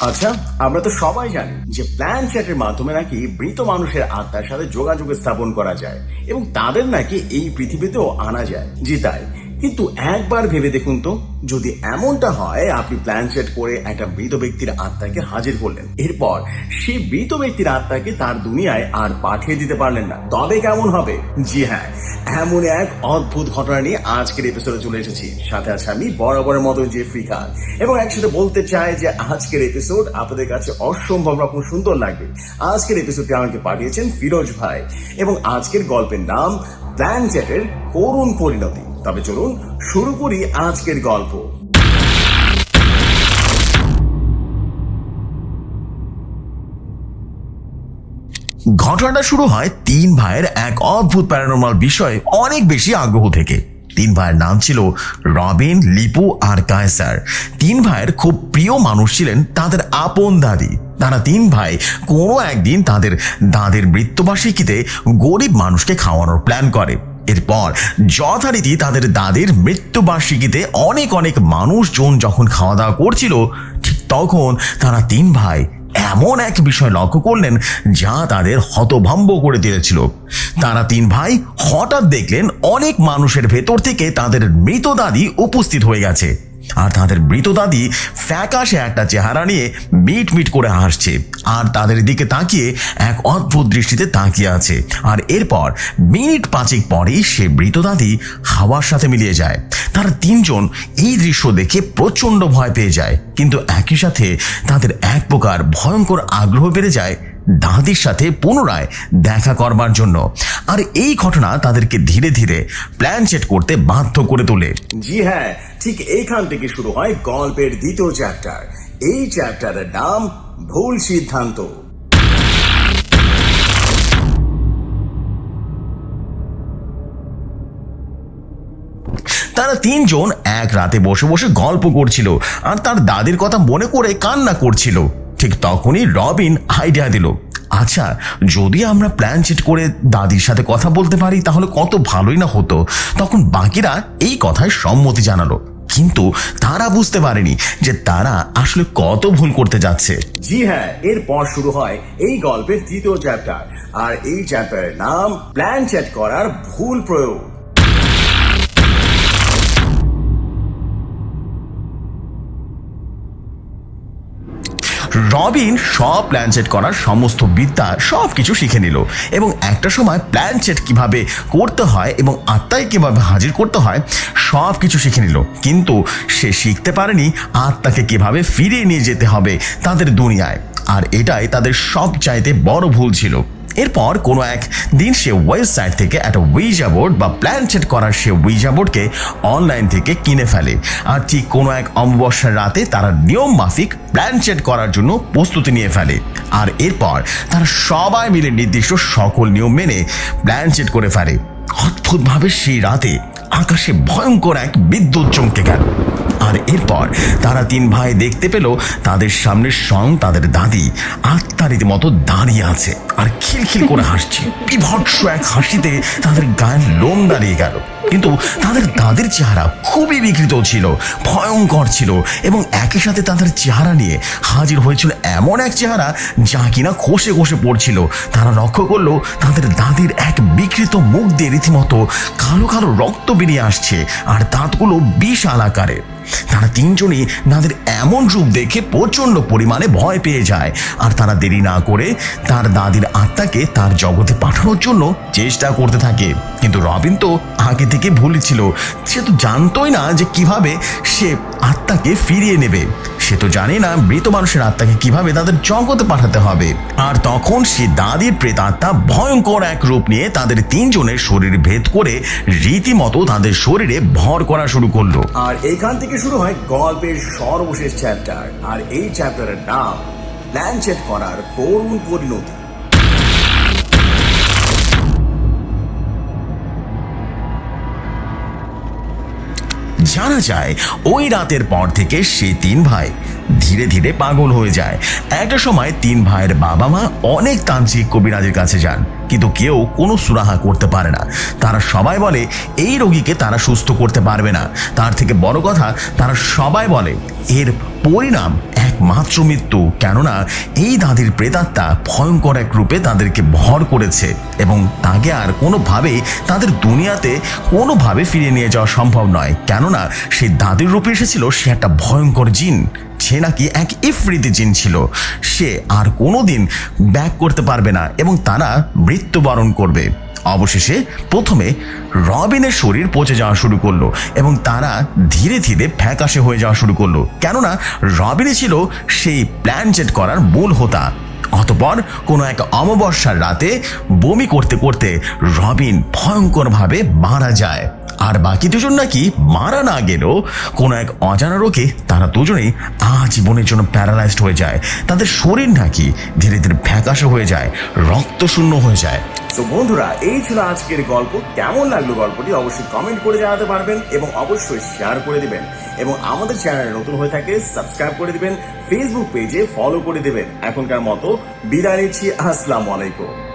আচ্ছা আমরা তো সবাই জানি যে প্ল্যান চ্যাটের মাধ্যমে নাকি মৃত মানুষের আত্মার সাথে যোগাযোগ স্থাপন করা যায় এবং তাদের নাকি এই পৃথিবীতেও আনা যায়। জি তাই। কিন্তু একবার ভেবে দেখুন তো, যদি এমনটা হয়, আপনি প্ল্যান চ্যাট করে একটা মৃত ব্যক্তির আত্মাকে হাজির করলেন। এরপর সেই মৃত ব্যক্তির আত্মাকে তার দুনিয়ায় আর পাঠিয়ে দিতে পারলেন না। তবে কেমন হবে? জি হ্যাঁ এমন এক অদ্ভুত ঘটনা নিয়ে আজকের এপিসোডে চলে এসেছি। সাথে আছে আমি বরাবরের মতো যে ফ্রিকার এবং একসাথে বলতে চাই যে আজকের এপিসোড আপনাদের কাছে অসম্ভব রকম সুন্দর লাগবে। আজকের এপিসোডটি আমাকে পাঠিয়েছেন ফিরোজ ভাই। এবং আজকের গল্পের নাম প্ল্যান চ্যাটের করুণ পরিণতি। তবে চলুন শুরু করি আজকের গল্প। ঘটনাটা শুরু হয় তিন ভাইয়ের এক অদ্ভুত প্যারানর্মাল বিষয়ে অনেক বেশি আগ্রহ থেকে। তিন ভাইয়ের নাম ছিল রবিন, লিপু আর কায়সার। তিন ভাইয়ের খুব প্রিয় মানুষ ছিলেন তাদের আপন দাদি। তারা তিন ভাই কোনো একদিন তাদের দাদের মৃত্যুবার্ষিকীতে গরিব মানুষকে খাওয়ানোর প্ল্যান করে। এরপর যথারীতি তাদের দাদের মৃত্যুবার্ষিকীতে অনেক অনেক মানুষজন যখন খাওয়া দাওয়া করছিল, ঠিক তখন তারা তিন ভাই এমন এক বিষয় লক্ষ্য করলেন যা তাদের হতভম্ব করে দিয়েছিল। তারা তিন ভাই হঠাৎ দেখলেন অনেক মানুষের ভেতর থেকে তাদের মৃত দাদি উপস্থিত হয়ে গেছে। আর তাদের মৃত দাদি ফ্যাকাশে একটা চেহারা নিয়ে মিট মিট করে হাসছে। আর তাদের দিকে তাকিয়ে এক অদ্ভুত দৃষ্টিতে তাকিয়ে আছে। আর এরপর মিনিট পাঁচেক পরেই সে মৃত দাদি হাওয়ার সাথে মিলিয়ে যায়। তারা তিনজন এই দৃশ্য দেখে প্রচণ্ড ভয় পেয়ে যায়। কিন্তু একই সাথে তাদের এক প্রকার ভয়ঙ্কর আগ্রহ বেড়ে যায় দাদির সাথে পুনরায় দেখা করবার জন্য। আর এই ঘটনা তাদেরকে ধীরে ধীরে প্ল্যান চেট করতে বাধ্য করে তোলে। জি হ্যাঁ ঠিক এইখান থেকে শুরু হয় গল্পের দ্বিতীয় চ্যাপ্টার এই চ্যাপ্টারের নাম ভুল সিদ্ধান্ত। তারা তিনজন এক রাতে বসে বসে গল্প করছিল আর তার দাদির কথা মনে করে কান্না করছিল। ঠিক তখনই রবিন আইডিয়া দিল। আচ্ছা যদি আমরা প্ল্যান চেট করে দাদির সাথে কথা বলতে পারি, তাহলে কত ভালোই না হতো। তখন বাকিরা এই কথায় সম্মতি জানালো। কিন্তু তারা বুঝতে পারেনি যে তারা আসলে কত ভুল করতে যাচ্ছে। জি হ্যাঁ এরপর শুরু হয় এই গল্পের তৃতীয় চ্যাপ্টার আর এই চ্যাপ্টারের নাম প্ল্যান চ্যাট করার ভুল প্রয়োগ। রবিন সব প্ল্যান সেট করার সমস্ত বিদ্যা সব কিছু শিখে নিল এবং একটা সময় প্ল্যান সেট কীভাবে করতে হয় এবং আত্মায় কীভাবে হাজির করতে হয় সব কিছু শিখে নিল। কিন্তু সে শিখতে পারেনি আত্মাকে কীভাবে ফিরিয়ে নিয়ে যেতে হবে তাদের দুনিয়ায়। আর এটাই তাদের সব চাইতে বড় ভুল ছিল। এরপর কোনো এক দিন সে ওয়েবসাইট থেকে একটা উইজা বোর্ড বা প্ল্যান সেট করার সে উইজা বোর্ডকে অনলাইন থেকে কিনে ফেলে। আর ঠিক কোনো এক অমাবস্যার রাতে তারা নিয়ম মাফিক প্ল্যান সেট করার জন্য প্রস্তুতি নিয়ে ফেলে। আর এরপর তারা সবাই মিলে নির্দিষ্ট সকল নিয়ম মেনে প্ল্যান সেট করে ফেলে। অদ্ভুতভাবে সেই রাতে আকাশে ভয়ঙ্কর এক বিদ্যুৎ চমকে গেল। আর এরপর তারা তিন ভাই দেখতে পেল তাদের সামনে স্বয়ং তাদের দাদি। আত্মা রীতিমতো দাঁড়িয়ে আছে আর খিলখিল করে হাসছে। বিভৎস এক হাসিতে তাদের গায়ের লোম দাঁড়িয়ে গেল। কিন্তু তাদের দাদির চেহারা খুবই বিকৃত ছিল ভয়ঙ্কর ছিল এবং একই সাথে তাদের চেহারা নিয়ে হাজির হয়েছিল এমন এক চেহারা যা কিনা খসে খসে পড়ছিল। তারা লক্ষ্য করল তাদের দাদির এক বিকৃত মুখ দিয়ে রীতিমতো কালো কালো রক্ত বেরিয়ে আসছে আর দাঁতগুলো বিশাল আকারের। তারা তিনজনই তাদের এমন রূপ দেখে প্রচণ্ড পরিমাণে ভয় পেয়ে যায়। আর তারা দেরি না করে তার দাদির আত্মাকে তার জগতে পাঠানোর জন্য চেষ্টা করতে থাকে। কিন্তু রবিন তো আগে থেকে ভুলেছিল সে তো জানতোই না যে কীভাবে সে আত্মাকে ফিরিয়ে নেবে। সে তো জানে না মৃত মানুষের আত্মাকে কীভাবে তাদের জগতে পাঠাতে হবে। আর তখন সে দাদির প্রেতাত্মা ভয়ঙ্কর এক রূপ নিয়ে তাদের তিনজনের শরীর ভেদ করে রীতিমতো তাদের শরীরে ভর করা শুরু করল। আর এখান থেকে শুরু হয় গল্পের সর্বশেষ চ্যাপ্টার আর এই চ্যাপ্টারের নাম প্ল্যান করার করুণ পরিণতি। জানা যায়, ওই রাতের পর থেকে সে তিন ভাই ধীরে ধীরে পাগল হয়ে যায়। একটা সময় তিন ভাইয়ের বাবা মা অনেক তান্ত্রিক কবিরাজের কাছে যান, কিন্তু কেউ কোনো সুরাহা করতে পারে না। তারা সবাই বলে, এই রোগীকে তারা সুস্থ করতে পারবে না। তার থেকে বড় কথা, তারা সবাই বলে, এর পরিণাম একমাত্র মৃত্যু, কেননা এই দাদির প্রেতাত্মা ভয়ঙ্কর এক রূপে তাদেরকে ভর করেছে এবং তাকে আর কোনোভাবেই তাদের দুনিয়াতে কোনোভাবে ফিরিয়ে নিয়ে যাওয়া সম্ভব নয়। কেননা সেই দাদির রূপে এসেছিল সে একটা ভয়ঙ্কর জিন, সে নাকি এক ইফরিতি জিন ছিল। সে আর কোনোদিন ব্যাক করতে পারবে না এবং তারা মৃত্যুবরণ করবে। অবশেষে প্রথমে রবিনের শরীর পচে যাওয়া শুরু করল এবং তারা ধীরে ধীরে ফ্যাকাশে হয়ে যাওয়া শুরু করল। কেননা রবিনে ছিল সেই প্ল্যানচেট করার মূল হোতা। অতপর কোনো এক অমাবস্যার রাতে বমি করতে করতে রবিন ভয়ঙ্করভাবে মারা যায়। আর বাকি দুজন নাকি মারা না গেলেও কোনো এক অজানা রোগে তারা দুজনেই আজীবনের জন্য প্যারালাইজড হয়ে যায়। তাদের শরীর নাকি ধীরে ধীরে ফ্যাকাশে হয়ে যায় রক্তশূন্য হয়ে যায়। তো বন্ধুরা, এই ছিল আজকের গল্প। কেমন লাগল গল্পটি অবশ্যই কমেন্ট করে জানাতে পারবেন এবং অবশ্যই শেয়ার করে দিবেন। এবং আমাদের চ্যানেলে নতুন হয়ে থাকে সাবস্ক্রাইব করে দিবেন ফেসবুক পেজে ফলো করে দিবেন। এখনকার মতো বিদায় নিচ্ছি। আসসালামু আলাইকুম।